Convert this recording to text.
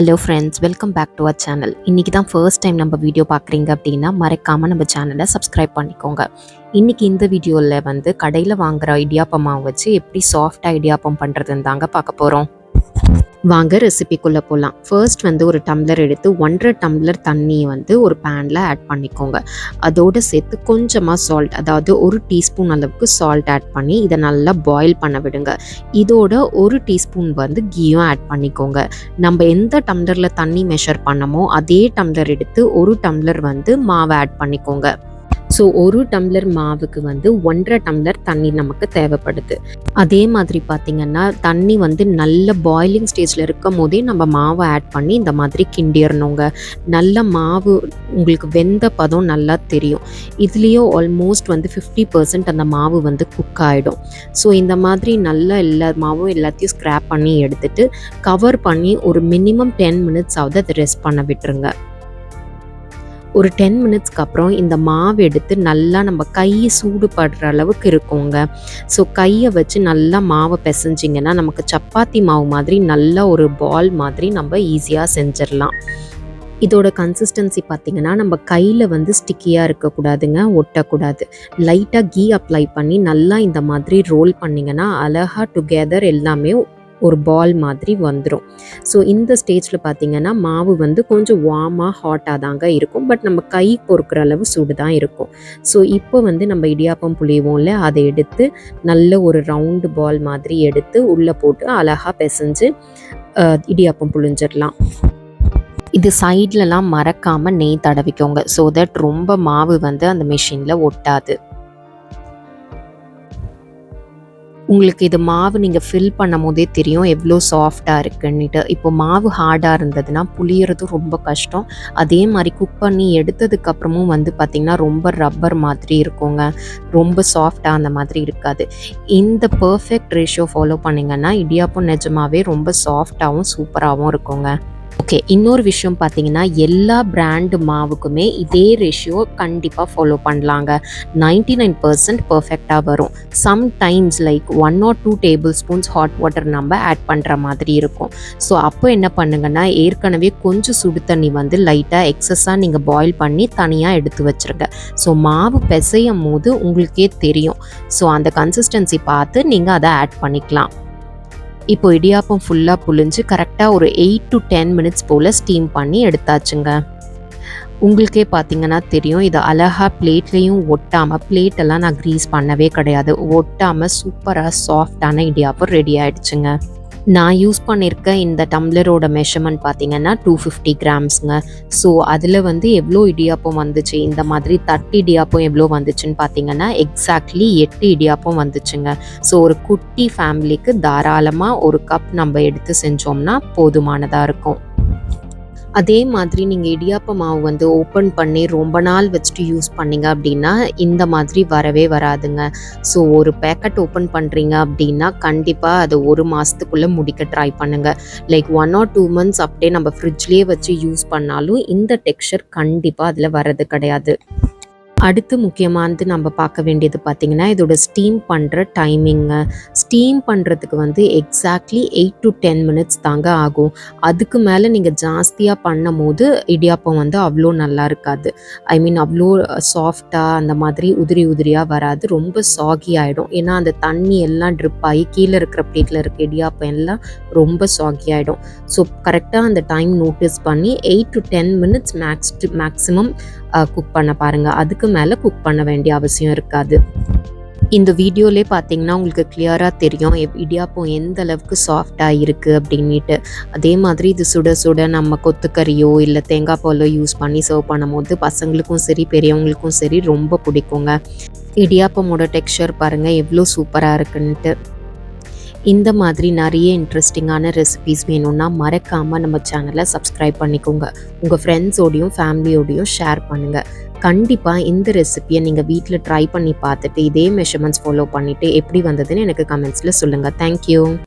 Hello friends welcome back to our channel இன்றைக்கி தான் first time நம்ம வீடியோ பார்க்குறீங்க அப்படின்னா மறக்காமல் நம்ம சேனலை சப்ஸ்கிரைப் பண்ணிக்கோங்க. இன்றைக்கி இந்த வீடியோவில் வந்து கடையில் வாங்குற இடியாப்பமாக வச்சு எப்படி சாஃப்டாக இடியாப்பம் பண்ணுறதுன்னு தாங்க பார்க்க போகிறோம் வாங்க ரெசிபிக்குள்ளே போகலாம் ஃபர்ஸ்ட் வந்து ஒரு டம்ளர் எடுத்து ஒன்றரை டம்ளர் தண்ணியை வந்து ஒரு பேனில் ஆட் பண்ணிக்கோங்க. அதோடு சேர்த்து கொஞ்சமாக சால்ட் அதாவது ஒரு டீஸ்பூன் அளவுக்கு சால்ட் ஆட் பண்ணி இதை நல்லா பாயில் பண்ண விடுங்க. இதோட ஒரு டீஸ்பூன் வந்து கீயும் ஆட் பண்ணிக்கோங்க. நம்ம எந்த டம்ளரில் தண்ணி மெஷர் பண்ணமோ அதே டம்ளர் எடுத்து ஒரு டம்ளர் வந்து மாவை ஆட் பண்ணிக்கோங்க. ஸோ ஒரு டம்ளர் மாவுக்கு வந்து ஒன்றரை டம்ளர் தண்ணி நமக்கு தேவைப்படுது. அதே மாதிரி பார்த்திங்கன்னா தண்ணி வந்து நல்ல பாயிலிங் ஸ்டேஜில் இருக்கும் போதே நம்ம மாவை ஆட் பண்ணி இந்த மாதிரி கிண்டிடணுங்க நல்ல மாவு உங்களுக்கு வெந்த பதம் நல்லா தெரியும். இதுலேயும் ஆல்மோஸ்ட் வந்து ஃபிஃப்டி பர்சன்ட் அந்த மாவு வந்து குக் ஆகிடும் ஸோ இந்த மாதிரி நல்லா எல்லா மாவும் எல்லாத்தையும் ஸ்க்ராப் பண்ணி எடுத்துட்டு கவர் பண்ணி ஒரு மினிமம் டென் மினிட்ஸ் ஆகுது அதை ரெஸ்ட் பண்ண விட்டுருங்க. ஒரு டென் மினிட்ஸ்க்கு அப்புறம் இந்த மாவு எடுத்து நல்லா நம்ம கை சூடுபடுற அளவுக்கு இருக்குங்க. ஸோ கையை வச்சு நல்லா மாவை பிசைஞ்சிங்கன்னா நமக்கு சப்பாத்தி மாவு மாதிரி நல்ல ஒரு பால் மாதிரி நம்ம ஈஸியாக செஞ்சிடலாம். இதோட கன்சிஸ்டன்சி பார்த்திங்கன்னா நம்ம கையில் வந்து ஸ்டிக்கியாக இருக்கக்கூடாதுங்க ஒட்டக்கூடாது. லைட்டாக கீ அப்ளை பண்ணி நல்லா இந்த மாதிரி ரோல் பண்ணிங்கன்னா அழகாக டுகெதர் எல்லாமே ஒரு பால் மாதிரி வந்துடும் ஸோ இந்த ஸ்டேஜில் பார்த்தீங்கன்னா மாவு வந்து கொஞ்சம் வார்மாக ஹாட்டாக தாங்க இருக்கும். பட் நம்ம கை பொறுக்கிற அளவு சூடு தான் இருக்கும். ஸோ இப்போ வந்து நம்ம இடியாப்பம் புளிவோம்ல அதை எடுத்து நல்ல ஒரு ரவுண்டு பால் மாதிரி எடுத்து உள்ளே போட்டு அழகாக பிசைஞ்சு இடியாப்பம் புழிஞ்சிடலாம். இது சைட்லலாம் மறக்காமல் நெய் தடவிக்கோங்க. ஸோ தட் ரொம்ப மாவு வந்து அந்த மிஷினில் ஒட்டாது. உங்களுக்கு இது மாவு நீங்கள் ஃபில் பண்ணும் போதே தெரியும் எவ்வளோ சாஃப்டாக இருக்குன்னுட்டு. இப்போ மாவு ஹார்டாக இருந்ததுன்னா புளியறதும் ரொம்ப கஷ்டம். அதே மாதிரி குக் பண்ணி எடுத்ததுக்கப்புறமும் வந்து பார்த்திங்கன்னா ரொம்ப ரப்பர் மாதிரி இருக்குங்க. ரொம்ப சாஃப்டாக அந்த மாதிரி இருக்காது. இந்த பர்ஃபெக்ட் ரேஷியோ ஃபாலோ பண்ணிங்கன்னா இடியாப்பம் நிஜமாவே ரொம்ப சாஃப்டாகவும் சூப்பராகவும் இருக்குங்க. ஓகே இன்னொரு விஷயம் பார்த்தீங்கன்னா எல்லா பிராண்டு மாவுக்குமே இதே ரேஷியோ கண்டிப்பாக ஃபாலோ பண்ணலாங்க. நைன்டி நைன் பர்சன்ட் பர்ஃபெக்டாக வரும். Sometimes like one or two tablespoons hot water நம்ம ஆட் பண்ணுற மாதிரி இருக்கும். ஸோ அப்போ என்ன பண்ணுங்கன்னா ஏற்கனவே கொஞ்சம் சுடு தண்ணி வந்து லைட்டாக எக்ஸஸாக நீங்கள் பாயில் பண்ணி தனியாக எடுத்து வச்சுருங்க. ஸோ மாவு பிசையும் போது உங்களுக்கே தெரியும். ஸோ அந்த கன்சிஸ்டன்சி பார்த்து நீங்கள் அதை ஆட் பண்ணிக்கலாம். இப்போ இடியாப்பம் ஃபுல்லாக புழிஞ்சு கரெக்டாக ஒரு எயிட் டு டென் மினிட்ஸ் போல் ஸ்டீம் பண்ணி எடுத்தாச்சுங்க. உங்களுக்கே பார்த்தீங்கன்னா தெரியும் இது அழகா பிளேட்லேயும் ஒட்டாமல் பிளேட்டெல்லாம் நான் க்ரீஸ் பண்ணவே கிடையாது. ஒட்டாமல் சூப்பராக சாஃப்டான இடியாப்பம் ரெடி ஆயிடுச்சுங்க. நான் யூஸ் பண்ணியிருக்க இந்த டம்ளரோட மெஷர்மெண்ட் பார்த்தீங்கன்னா டூ ஃபிஃப்டி கிராம்ஸுங்க ஸோ அதில் வந்து எவ்வளோ இடியாப்பம் வந்துச்சு இந்த மாதிரி தட்டு இடியாப்பம் எவ்வளோ வந்துச்சுன்னு பார்த்தீங்கன்னா எக்ஸாக்ட்லி எட்டு இடியாப்பம் வந்துச்சுங்க. ஸோ ஒரு குட்டி ஃபேமிலிக்கு தாராளமாக ஒரு கப் நம்ம எடுத்து செஞ்சோம்னா போதுமானதாக இருக்கும். அதே மாதிரி நீங்கள் இடியாப்ப மாவு வந்து ஓப்பன் பண்ணி ரொம்ப நாள் வச்சுட்டு யூஸ் பண்ணீங்க அப்படின்னா இந்த மாதிரி வரவே வராதுங்க. ஸோ ஒரு பேக்கெட் ஓப்பன் பண்ணுறீங்க அப்படின்னா கண்டிப்பாக அது ஒரு மாதத்துக்குள்ளே முடிக்க ட்ரை பண்ணுங்கள் like one or two months அப்படியே நம்ம ஃப்ரிட்ஜ்லேயே வச்சு யூஸ் பண்ணாலும் இந்த டெக்ஸ்சர் கண்டிப்பாக அதில் வர்றது கிடையாது. அடுத்து முக்கியமானது நம்ம பார்க்க வேண்டியது பார்த்திங்கன்னா இதோட ஸ்டீம் பண்ணுற டைமிங்கு ஸ்டீம் பண்ணுறதுக்கு வந்து exactly eight to ten minutes தாங்க ஆகும். அதுக்கு மேலே நீங்கள் ஜாஸ்தியாக பண்ணும் போது இடியாப்பம் வந்து அவ்வளோ நல்லா இருக்காது. ஐ மீன் அவ்வளோ சாஃப்டாக அந்த மாதிரி உதிரி உதிரியாக வராது. ரொம்ப சாகி ஆகிடும் ஏன்னா அந்த தண்ணி எல்லாம் ட்ரிப் ஆகி கீழே இருக்கிற பிளேட்டில் இருக்க இடியாப்பம் எல்லாம் ரொம்ப சாகி ஆகிடும் ஸோ கரெக்டாக அந்த டைம் நோட்டீஸ் பண்ணி eight to ten minutes max maximum cook பண்ண பாருங்கள் அதுக்கு மேலே குக் பண்ண வேண்டிய அவசியம் இருக்காது. இந்த வீடியோலே பார்த்தீங்கன்னா உங்களுக்கு கிளியராக தெரியும். எப்- இடியாப்பம் எந்த அளவுக்கு சாஃப்டாக இருக்குது அப்படின்ட்டு அதே மாதிரி இது சுட சுட நம்ம கொத்துக்கறியோ இல்லை தேங்காய் பாலோ யூஸ் பண்ணி சர்வ் பண்ணும்போது பசங்களுக்கும் சரி பெரியவங்களுக்கும் சரி ரொம்ப பிடிக்குங்க. இடியாப்பமோட டெக்ஸ்சர் பாருங்கள் எவ்வளோ சூப்பராக இருக்குன்ட்டு. இந்த மாதிரி நிறைய இன்ட்ரெஸ்டிங்கான ரெசிபிஸ் வேணும்னா மறக்காமல் நம்ம சேனலை சப்ஸ்கிரைப் பண்ணிக்கோங்க. உங்கள் ஃப்ரெண்ட்ஸோடையும் ஃபேமிலியோடையும் ஷேர் பண்ணுங்கள் கண்டிப்பாக இந்த ரெசிபியை நீங்கள் வீட்டில் ட்ரை பண்ணி பார்த்துட்டு இதே மெஷர்மெண்ட்ஸ் ஃபாலோ பண்ணிவிட்டு எப்படி வந்ததுன்னு எனக்கு கமெண்ட்ஸில் சொல்லுங்கள் தேங்க்யூ